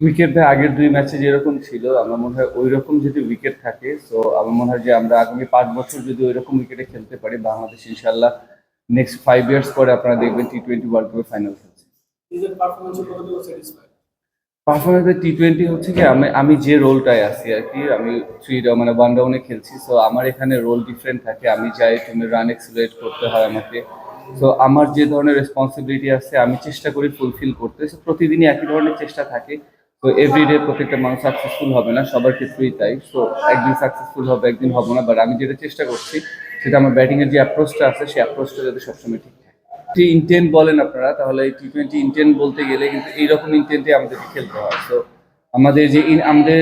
Wicket আগের দুই ম্যাচে যেরকম ছিল আমার মনে হয় ওই রকম যদি উইকেট থাকে তো আমার মনে হয় যে আমরা আগামী পাঁচ বছর যদি ওই রকম উইকেটে খেলতে পারি বাংলাদেশ ইনশাল্লাহ নেক্সট ফাইভ ইয়ার্স পরে আপনারা দেখবেন টি টোয়েন্টি ওয়ার্ল্ড কাপের ফাইনাল খেলছে পারফরমেন্স টি টোয়েন্টি হচ্ছে কি আমি আমি যে রোলটায় আছি আর কি আমি থ্রি মানে ওয়ান ডাউনে খেলছি সো আমার এখানে রোল ডিফারেন্ট থাকে আমি চাই টিমের রান এক্সিলেট করতে হয় আমাকে। সো আমার যে ধরনের রেসপন্সিবিলিটি আছে আমি চেষ্টা করি ফুলফিল করতে। সো প্রতিদিনই একই ধরনের চেষ্টা থাকে তো এভরিডে প্রত্যেকটা মানুষ সাকসেসফুল হবে না, সবার ক্ষেত্রেই তাই। সো একদিন সাকসেসফুল হবে, একদিন হবে না বাট আমি যেটা চেষ্টা করছি, সেটা আমার ব্যাটিংয়ের যে অ্যাপ্রোচটা আছে, সেই অ্যাপ্রোচটা যাতে সবসময় ঠিক থাকে। টি ইন্টেন্ট বলেন আপনারা, তাহলে টি টোয়েন্টি ইন্টেন্ট বলতে গেলে কিন্তু এইরকম ইন্টেন্টে আমাদেরকে খেলতে হয়। তো আমাদের যে আমাদের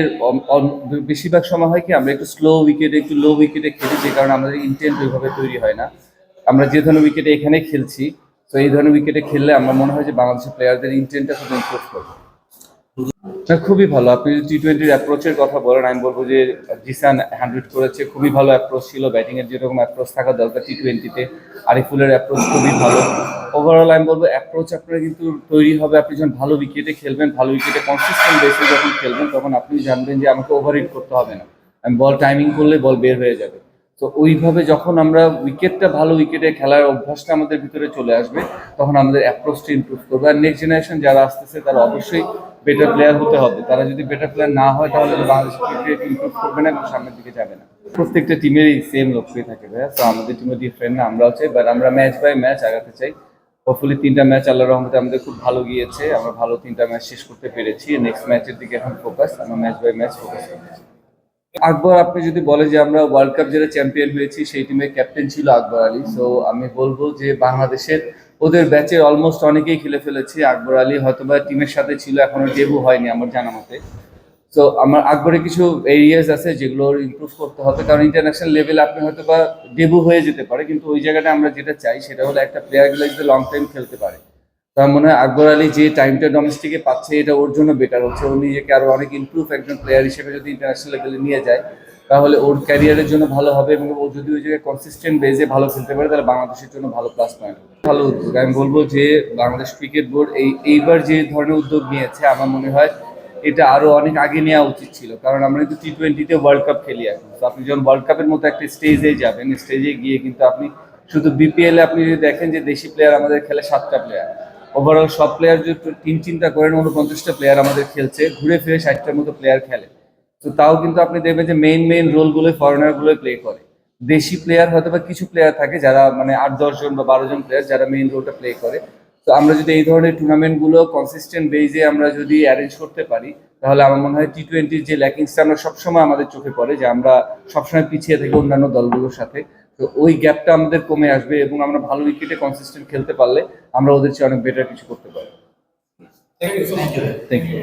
বেশিরভাগ সময় হয় কি, আমরা একটু স্লো উইকেটে একটু লো উইকেটে খেলি, যে কারণে আমাদের ইন্টেন্ট ওইভাবে তৈরি হয় না। আমরা যে ধরনের উইকেটে এখানে খেলছি, তো এই ধরনের উইকেটে খেললে আমার মনে হয় যে বাংলাদেশের প্লেয়ারদের ইন্টেন্টটা খুব ইম্প্রুভ করবে। না, খুবই ভালো। আপনি টি টোয়েন্টির অ্যাপ্রোচের কথা বলেন আমি বলব যে জিসান হান্ড্রেড করেছে খুবই ভালো অ্যাপ্রোচ ছিল। ব্যাটিং এর যেরকম অ্যাপ্রোচ থাকা দরকার টি টোয়েন্টিতে আরিফুলের অ্যাপ্রোচ খুবই ভালো। ওভারঅল আমি বলব অ্যাপ্রোচ আপনার কিন্তু তৈরি হবে। আপনি যখন ভালো উইকেটে খেলবেন ভালো উইকেটে কনসিস্টেন্ট বেসে যখন খেলবেন তখন আপনি জানবেন যে আমাকে ওভার করতে হবে না। আমি বল টাইমিং করলে বল বের হয়ে যাবে। তো ওইভাবে যখন আমরা উইকেটটা ভালো উইকেটে খেলার অভ্যাসটা আমাদের ভিতরে চলে আসবে, তখন আমাদের অ্যাপ্রোচটা ইমপ্রুভ করবে। আর নেক্সট জেনারেশন যারা আসতেছে, তারা অবশ্যই বেটার প্লেয়ার হতে হবে। তারা যদি বেটার প্লেয়ার না হয়, তাহলে বাংলাদেশ ক্রিকেট ইমপ্রুভ করবে না, এবং সামনের দিকে যাবে না। প্রত্যেকটা টিমেরই সেম লক্ষ্যই থাকে, ভাইয়া। তো আমাদের টিমের ডিফারেন্ট না আমরাও চাই বাট আমরা ম্যাচ বাই ম্যাচ আগাতে চাই। হোপফুলি তিনটা ম্যাচ আল্লাহ রহমতে আমাদের খুব ভালো গিয়েছে। আমরা ভালো তিনটা ম্যাচ শেষ করতে পেরেছি। নেক্সট ম্যাচের দিকে এখন ফোকাস আমরা ম্যাচ বাই ম্যাচ ফোকাস করছি। আকবর, আপনি যদি বলে যে আমরা ওয়ার্ল্ড কাপ যারা চ্যাম্পিয়ন হয়েছি, সেই টিমের ক্যাপ্টেন ছিল আকবর আলী। সো আমি বলব যে বাংলাদেশের ওদের ব্যাচের অলমোস্ট অনেকেই খেলে ফেলেছে। আকবর আলী হয়তোবা টিমের সাথে ছিল, এখনও ডেবু হয়নি আমার জানা মতে। তো আমার আকবরে কিছু এরিয়াস আছে যেগুলো ইমপ্রুভ করতে হবে। কারণ ইন্টারন্যাশনাল লেভেলে আপনি হয়তো বা ডেবু হয়ে যেতে পারে, কিন্তু ওই জায়গাটা আমরা যেটা চাই, সেটা হলো একটা প্লেয়ারগুলো যদি লং টাইম খেলতে পারে। তার মনে হয় আকবর আলী যে টাইমটা ডোমেস্টিকে পাচ্ছে, এটা ওর জন্য বেটার হচ্ছে। ও নিজেকে আরও অনেক ইমপ্রুভ একজন প্লেয়ার হিসেবে যদি ইন্টারন্যাশনাল লেভেলে নিয়ে যায়, তাহলে ওর ক্যারিয়ারের জন্য ভালো হবে এবং ও যদি ওই জায়গায় কনসিস্টেন্ট বেজে ভালো খেলতে পারে, তাহলে বাংলাদেশের জন্য ভালো প্লাস পয়েন্ট ভালো উদ্যোগ। আমি বলব যে বাংলাদেশ ক্রিকেট বোর্ড এই, এইবার যে ধরনের উদ্যোগ নিয়েছে, আমার মনে হয় এটা আরও অনেক আগে নেওয়া উচিত ছিল। কারণ আমরা কিন্তু টি টোয়েন্টিতে ওয়ার্ল্ড কাপ খেলি এখন। তো আপনি যখন ওয়ার্ল্ড কাপের মতো একটা স্টেজে যাবেন স্টেজে গিয়ে কিন্তু আপনি শুধু বিপিএল আপনি যদি দেখেন যে দেশি প্লেয়ার আমাদের খেলে সাতটা প্লেয়ার ওভারঅল সব প্লেয়ার যদি টিম চিন্তা করেন উনপঞ্চাশটা প্লেয়ার আমাদের খেলছে, ঘুরে ফিরে ষাটটার মতো প্লেয়ার খেলে। তো তাও কিন্তু আপনি দেখবেন যে মেইন মেইন রোলগুলো ফরেনারগুলোই প্লে করে। দেশি প্লেয়ার হয়তো বা কিছু প্লেয়ার থাকে যারা মানে আট, দশ জন বা বারো জন প্লেয়ার যারা মেইন রোলটা প্লে করে। তো আমরা যদি এই ধরনের টুর্নামেন্টগুলো কনসিস্টেন্ট বেজে আমরা যদি অ্যারেঞ্জ করতে পারি তাহলে আমার মনে হয় টি টোয়েন্টির যে ল্যাকিংসটা আমরা সবসময় আমাদের চোখে পড়ে যে আমরা সবসময় পিছিয়ে থাকি অন্যান্য দলগুলোর সাথে। তো ওই গ্যাপটা আমাদের কমে আসবে এবং আমরা ভালো উইকেটে কনসিস্টেন্ট খেলতে পারলে আমরা ওদের চেয়ে অনেক বেটার কিছু করতে পারব থ্যাংক ইউ থ্যাংক ইউ